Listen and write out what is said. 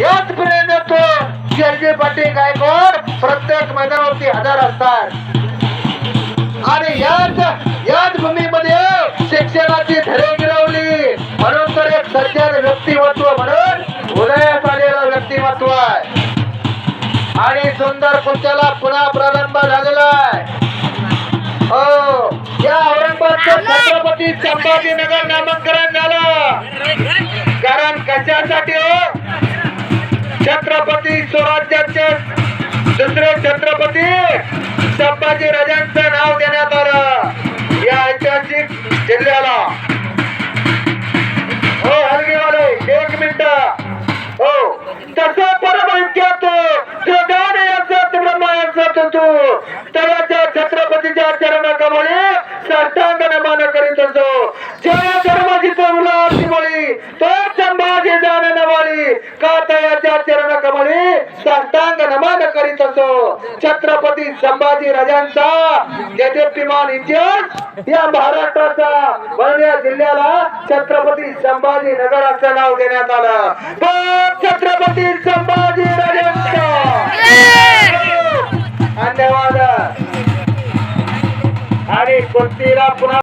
याच प्रेरणेतून शिवाजी पाटील गायकवाड प्रत्येक मैदानावरती हजर असतात. आणि याच याच भूमीमध्ये शिक्षणाची धरे गिरवली. म्हणून तर एक सज्जन व्यक्तिमत्व म्हणून उदयास आलेलं व्यक्तिमत्व आहे. आणि सुंदर कुंचाला पुन्हा प्रारंभ झालेला आहे. हो या औरंगाबादचं छत्रपती संभाजीनगर नामकरण झालं. कारण कशासाठी छत्रपती स्वराज्याचे दुसरे छत्रपती संभाजी राजांचं नाव देण्यात आलं. या ऐतिहासिक जिल्ह्याला. हो हलगीवाले एक मिनिट. हो तसं परमंक्यात तू तयाच्या छत्रपतीच्या चरणाकामुळे कमळे साष्टांग नमान करीत असो जय धर्माची तुला बळी तो नवाळी चरण कमळी साष्टांग नमन करीत असो. छत्रपती संभाजी राजांचा देदीप्यमान इतिहास या महाराष्ट्राचा वर्ण्या जिल्ह्याला छत्रपती संभाजी नगर असं नाव देण्यात आलं. छत्रपती संभाजी राजांचा. धन्यवाद. आणि कोणतीला पुन्हा